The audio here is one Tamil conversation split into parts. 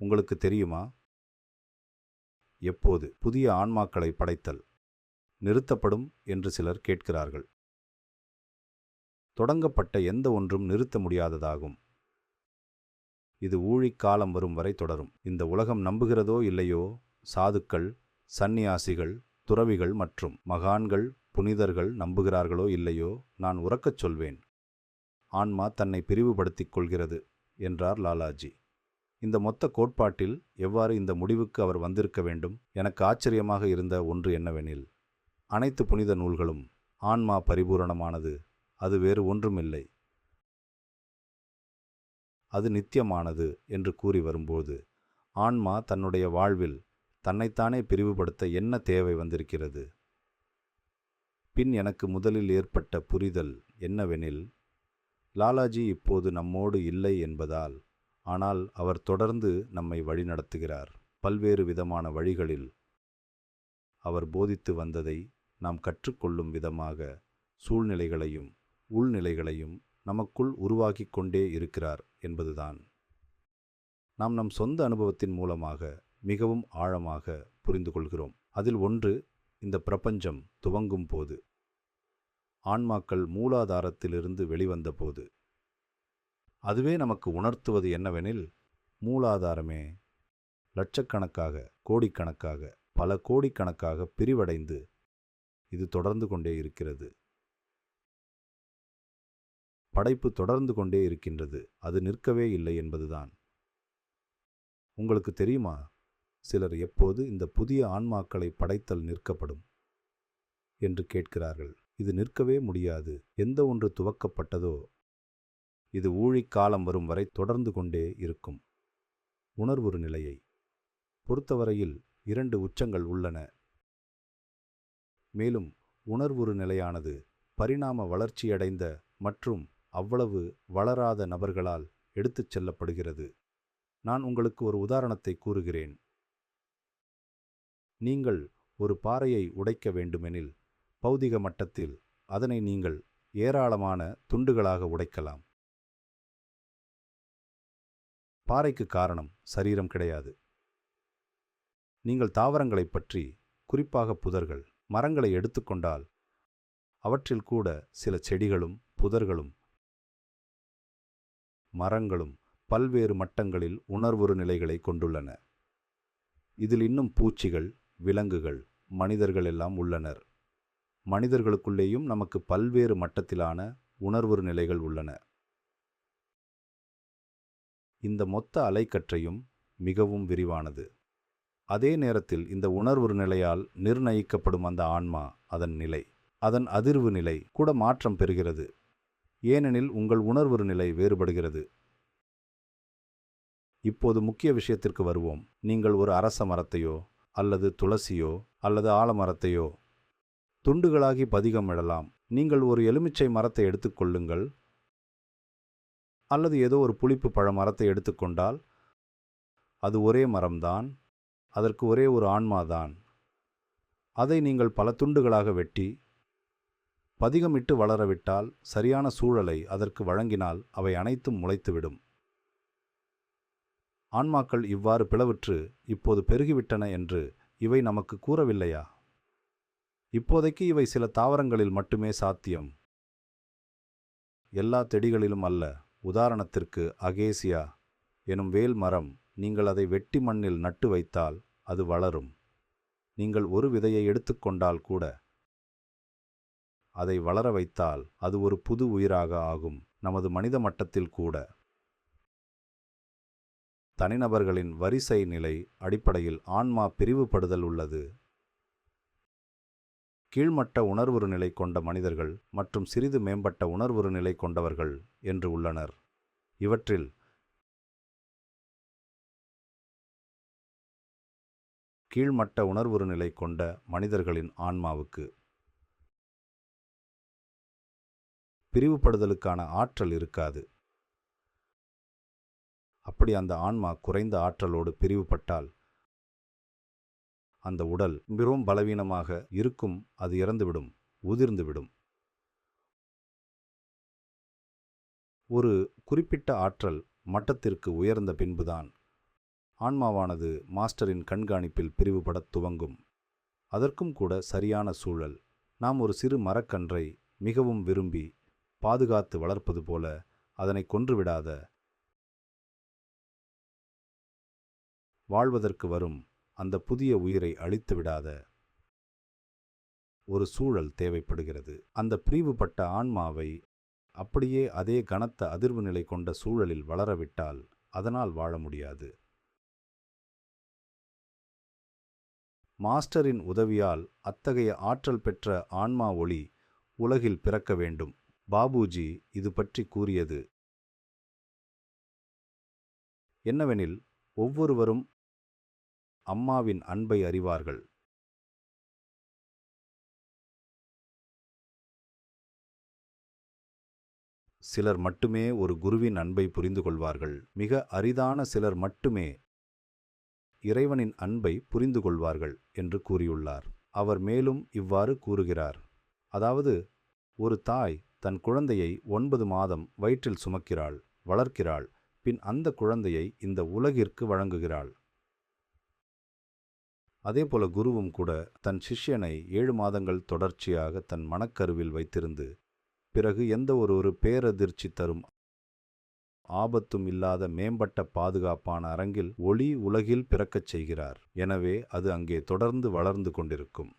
உங்களுக்கு தெரியுமா? எப்போது புதிய ஆன்மாக்களை படைத்தல் நிறுத்தப்படும் என்று சிலர் கேட்கிறார்கள். தொடங்கப்பட்ட எந்த ஒன்றும் நிறுத்த முடியாததாகும். இது ஊழிக் காலம் வரும் வரை தொடரும். இந்த உலகம் நம்புகிறதோ இல்லையோ? சாதுக்கள் சந்நியாசிகள் துறவிகள் மற்றும் மகான்கள் புனிதர்கள் நம்புகிறார்களோ இல்லையோ? நான் உறக்கச் சொல்வேன். ஆன்மா தன்னை பிரிவுபடுத்திக் கொள்கிறது என்றார் லாலாஜி. இந்த மொத்த கோட்பாட்டில் எவ்வாறு இந்த முடிவுக்கு அவர் வந்திருக்க வேண்டும் எனக்கு ஆச்சரியமாக இருந்த ஒன்று என்னவெனில் அனைத்து புனித நூல்களும் ஆன்மா பரிபூரணமானது அது வேறு ஒன்றுமில்லை. அது நித்தியமானது என்று கூறி வரும்போது ஆன்மா தன்னுடைய வாழ்வில் தன்னைத்தானே பிரிவுபடுத்த என்ன தேவை வந்திருக்கிறது? பின் எனக்கு முதலில் ஏற்பட்ட புரிதல் என்னவெனில் லாலாஜி இப்போது நம்மோடு இல்லை என்பதால் ஆனால் அவர் தொடர்ந்து நம்மை வழிநடத்துகிறார். பல்வேறு விதமான வழிகளில் அவர் போதித்து வந்ததை நாம் கற்றுக்கொள்ளும் விதமாக சூழ்நிலைகளையும் உள்நிலைகளையும் நமக்குள் உருவாக்கி கொண்டே இருக்கிறார் என்பதுதான். நாம் நம் சொந்த அனுபவத்தின் மூலமாக மிகவும் ஆழமாக புரிந்து கொள்கிறோம். அதில் ஒன்று இந்த பிரபஞ்சம் துவங்கும் போது. ஆன்மாக்கள் மூலாதாரத்திலிருந்து வெளிவந்த போது. அதுவே நமக்கு உணர்த்துவது என்னவெனில் மூலாதாரமே. லட்சக்கணக்காக கோடிக்கணக்காக பல கோடிக்கணக்காக பிரிவடைந்து இது தொடர்ந்து கொண்டே இருக்கிறது. படைப்பு தொடர்ந்து கொண்டே இருக்கின்றது. அது நிற்கவே இல்லை என்பதுதான். உங்களுக்கு தெரியுமா? சிலர் எப்போது இந்த புதிய ஆன்மாக்களை படைத்தல் நிற்கப்படும்? என்று கேட்கிறார்கள். இது நிற்கவே முடியாது. எந்த ஒன்று துவக்கப்பட்டதோ இது ஊழிக் காலம் வரும் வரை தொடர்ந்து கொண்டே இருக்கும். உணர்வுறு நிலையை. பொறுத்தவரையில் இரண்டு உச்சங்கள் உள்ளன. மேலும் உணர்வுறு நிலையானது பரிணாம வளர்ச்சியடைந்த மற்றும் அவ்வளவு வளராத நபர்களால் எடுத்துச் செல்லப்படுகிறது. நான் உங்களுக்கு ஒரு உதாரணத்தை கூறுகிறேன். நீங்கள் ஒரு பாறையை உடைக்க வேண்டுமெனில் பௌதிக மட்டத்தில் அதனை நீங்கள் ஏராளமான துண்டுகளாக உடைக்கலாம். பாறைக்கு காரணம் சரீரம் கிடையாது. நீங்கள் தாவரங்களைப் பற்றி குறிப்பாக புதர்கள் மரங்களை எடுத்துக்கொண்டால் அவற்றில் கூட சில செடிகளும் புதர்களும் மரங்களும் பல்வேறு மட்டங்களில் உணர்வுறு நிலைகளை கொண்டுள்ளன. இதில் இன்னும் பூச்சிகள் விலங்குகள் மனிதர்கள் எல்லாம் உள்ளனர். மனிதர்களுக்குள்ளேயும் நமக்கு பல்வேறு மட்டத்திலான உணர்வுறு நிலைகள் உள்ளன. இந்த மொத்த அலைக்கற்றையும் மிகவும் விரிவானது. அதே நேரத்தில் இந்த உணர்வு நிலையால் நிர்ணயிக்கப்படும் அந்த ஆன்மா அதன் நிலை அதன் அதிர்வு நிலை கூட மாற்றம் பெறுகிறது. ஏனெனில் உங்கள் உணர்வு நிலை வேறுபடுகிறது. இப்போது முக்கிய விஷயத்திற்கு வருவோம். நீங்கள் ஒரு அரச மரத்தையோ அல்லது துளசியோ அல்லது ஆலமரத்தையோ துண்டுகளாகி பதிகமிடலாம் நீங்கள் ஒரு எலுமிச்சை மரத்தை எடுத்துக்கொள்ளுங்கள் அல்லது ஏதோ ஒரு புளிப்பு பழ மரத்தை எடுத்துக்கொண்டால் அது ஒரே மரம்தான் அதற்கு ஒரே ஒரு ஆன்மாதான். அதை நீங்கள் பல துண்டுகளாக வெட்டி பதிகமிட்டு வளரவிட்டால் சரியான சூழலை அதற்கு வழங்கினால் அவை அனைத்தும் முளைத்துவிடும். ஆன்மாக்கள் இவ்வாறு பிளவுற்று இப்போது பெருகிவிட்டன என்று இவை நமக்கு கூறவில்லையா? இப்போதைக்கு இவை சில தாவரங்களில் மட்டுமே சாத்தியம். எல்லா செடிகளிலும் அல்ல. உதாரணத்திற்கு அகேசியா எனும் வேல் மரம் நீங்கள் அதை வெட்டி மண்ணில் நட்டு வைத்தால் அது வளரும். நீங்கள் ஒரு விதையை எடுத்துக்கொண்டால் கூட அதை வளர வைத்தால் அது ஒரு புது உயிராக ஆகும் நமது மனித மட்டத்தில் கூட. தனிநபர்களின் வரிசை நிலை அடிப்படையில் ஆன்மா பிரிவுபடுதல் உள்ளது. கீழ்மட்ட உணர்வுறு நிலை கொண்ட மனிதர்கள் மற்றும் சிறிது மேம்பட்ட உணர்வுறு நிலை கொண்டவர்கள் என்று உள்ளனர். இவற்றில் கீழ்மட்ட உணர்வுறு நிலை கொண்ட மனிதர்களின் ஆன்மாவுக்கு பிரிவுபடுதலுக்கான ஆற்றல் இருக்காது. அப்படி அந்த ஆன்மா குறைந்த ஆற்றலோடு பிரிவுபட்டால் அந்த உடல் மிகவும் பலவீனமாக இருக்கும் அது இறந்துவிடும் உதிர்ந்துவிடும். ஒரு குறிப்பிட்ட ஆற்றல் மட்டத்திற்கு உயர்ந்த பின்புதான் ஆன்மாவானது மாஸ்டரின் கண்காணிப்பில் பிரிவுபடத் துவங்கும். அதற்கும் கூட சரியான சூழல். நாம் ஒரு சிறு மரக்கன்றை மிகவும் விரும்பி பாதுகாத்து வளர்ப்பது போல அதனை கொன்றுவிடாத வாழ்வதற்கு வரும் அந்த புதிய உயிரை அழித்து விடாத ஒரு சூழல் தேவைப்படுகிறது. அந்த பிரிவுபட்ட ஆன்மாவை அப்படியே அதே கனத்த அதிர்வு நிலை கொண்ட சூழலில் வளரவிட்டால் அதனால் வாழ முடியாது. மாஸ்டரின் உதவியால் அத்தகைய ஆற்றல் பெற்ற ஆன்மா ஒளி உலகில் பிறக்க வேண்டும். பாபுஜி இது பற்றி கூறியது என்னவெனில் ஒவ்வொருவரும் அம்மாவின் அன்பை அறிவார்கள். சிலர் மட்டுமே ஒரு குருவின் அன்பை புரிந்து கொள்வார்கள். மிக அரிதான சிலர் மட்டுமே இறைவனின் அன்பை புரிந்து கொள்வார்கள் என்று கூறியுள்ளார். அவர் மேலும் இவ்வாறு கூறுகிறார். அதாவது ஒரு தாய் தன் குழந்தையை ஒன்பது மாதம் வயிற்றில் சுமக்கிறாள் வளர்க்கிறாள் பின் அந்த குழந்தையை இந்த உலகிற்கு வழங்குகிறாள். அதேபோல குருவும் கூட தன் சிஷ்யனை ஏழு மாதங்கள் தொடர்ச்சியாக தன் மனக்கருவில் வைத்திருந்து பிறகு எந்த ஒரு ஒரு பேரதிர்ச்சி தரும் ஆபத்தும் இல்லாத மேம்பட்ட பாதுகாப்பான அரங்கில் ஒளி உலகில் பிறக்கச் செய்கிறார். எனவே அது அங்கே தொடர்ந்து வளர்ந்து கொண்டிருக்கும்.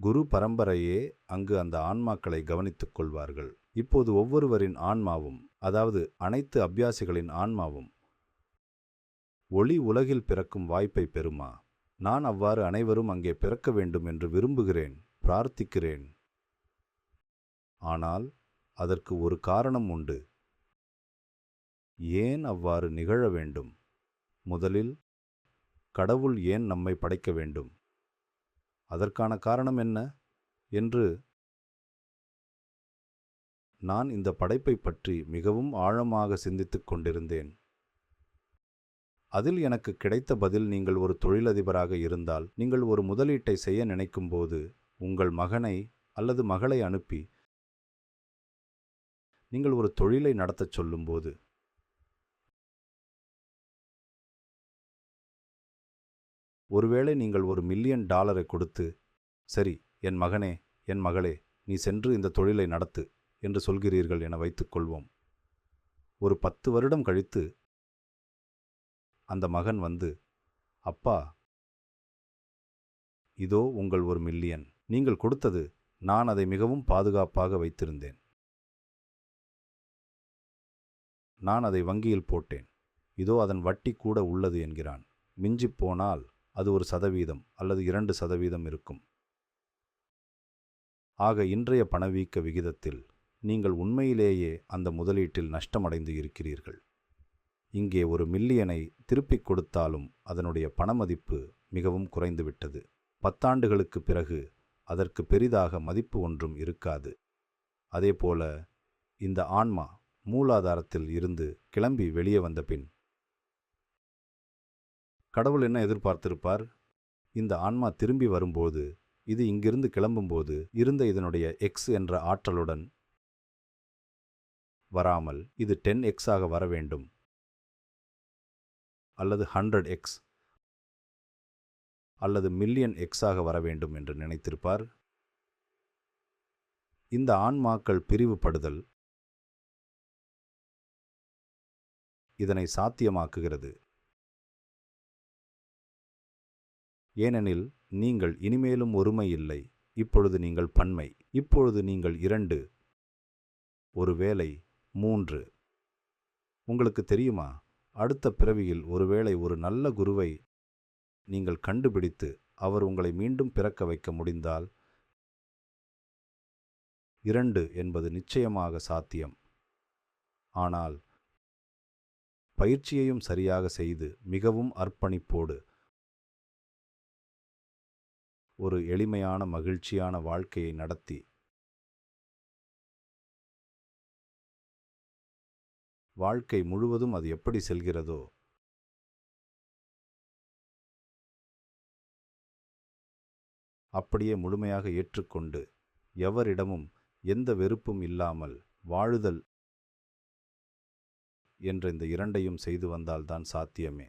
குரு பரம்பரையே அங்கு அந்த ஆன்மாக்களை கவனித்துக் கொள்வார்கள். இப்போது ஒவ்வொருவரின் ஆன்மாவும் அதாவது அனைத்து அபியாசிகளின் ஆன்மாவும் ஒளி உலகில் பிறக்கும் வாய்ப்பை பெறுமா? நான் அவ்வாறு அனைவரும் அங்கே பிறக்க வேண்டும் என்று விரும்புகிறேன் பிரார்த்திக்கிறேன். ஆனால் அதற்கு ஒரு காரணம் உண்டு. ஏன் அவ்வாறு நிகழ வேண்டும்? முதலில் கடவுள் ஏன் நம்மை படைக்க வேண்டும்? அதற்கான காரணம் என்ன? என்று நான் இந்த படைப்பை பற்றி மிகவும் ஆழமாக சிந்தித்துக் கொண்டிருந்தேன். அதில் எனக்கு கிடைத்த பதில் நீங்கள் ஒரு தொழிலதிபராக இருந்தால் நீங்கள் ஒரு முதலீட்டை செய்ய நினைக்கும் போது உங்கள் மகனை அல்லது மகளை அனுப்பி நீங்கள் ஒரு தொழிலை நடத்தச் சொல்லும்போது ஒருவேளை நீங்கள் ஒரு மில்லியன் டாலரை கொடுத்து சரி என் மகனே என் மகளே நீ சென்று இந்த தொழிலை நடத்து என்று சொல்கிறீர்கள் என வைத்துக்கொள்வோம் ஒரு பத்து வருடம் கழித்து அந்த மகன் வந்து அப்பா இதோ உங்கள் ஒரு மில்லியன். நீங்கள் கொடுத்தது நான் அதை மிகவும் பாதுகாப்பாக வைத்திருந்தேன். நான் அதை வங்கியில் போட்டேன். இதோ அதன் வட்டி கூட உள்ளது என்கிறான். மிஞ்சிப் போனால் அது ஒரு சதவீதம் அல்லது இரண்டு சதவீதம் இருக்கும். ஆக இன்றைய பணவீக்க விகிதத்தில் நீங்கள் உண்மையிலேயே அந்த முதலீட்டில் நஷ்டமடைந்து இருக்கிறீர்கள். இங்கே ஒரு மில்லியனை திருப்பிக் கொடுத்தாலும் அதனுடைய பணமதிப்பு மிகவும் குறைந்துவிட்டது. பத்தாண்டுகளுக்கு பிறகு அதற்கு பெரிதாக மதிப்பு ஒன்றும் இருக்காது. அதேபோல இந்த ஆன்மா மூலாதாரத்தில் இருந்து கிளம்பி வெளியே வந்த பின் கடவுள் என்ன எதிர்பார்த்திருப்பார்? இந்த ஆன்மா திரும்பி வரும்போது இது இங்கிருந்து கிளம்பும்போது இருந்த இதனுடைய எக்ஸ் என்ற ஆற்றலுடன் வராமல் இது டென் எக்ஸாக வர வேண்டும். அல்லது ஹண்ட்ரட் எக்ஸ் அல்லது மில்லியன் எக்ஸாக வர வேண்டும் என்று நினைத்திருப்பார். இந்த ஆன்மாக்கள் பிரிவுபடுதல் இதனை சாத்தியமாக்குகிறது. ஏனெனில் நீங்கள் இனிமேலும் ஒருமை இல்லை. இப்பொழுது நீங்கள் பன்மை. இப்பொழுது நீங்கள் இரண்டு. ஒருவேளை மூன்று. உங்களுக்கு தெரியுமா? அடுத்த பிறவியில் ஒருவேளை ஒரு நல்ல குருவை நீங்கள் கண்டுபிடித்து அவர் உங்களை மீண்டும் பிறக்க வைக்க முடிந்தால் இரண்டு என்பது நிச்சயமாக சாத்தியம். ஆனால் பயிற்சியையும் சரியாக செய்து மிகவும் அர்ப்பணிப்போடு ஒரு எளிமையான மகிழ்ச்சியான வாழ்க்கையை நடத்தி வாழ்க்கை முழுவதும் அது எப்படி செல்கிறதோ அப்படியே முழுமையாக ஏற்றுக்கொண்டு எவரிடமும் எந்த வெறுப்பும் இல்லாமல் வாழுதல் என்ற இந்த இரண்டையும் செய்து வந்தால்தான் சாத்தியமே.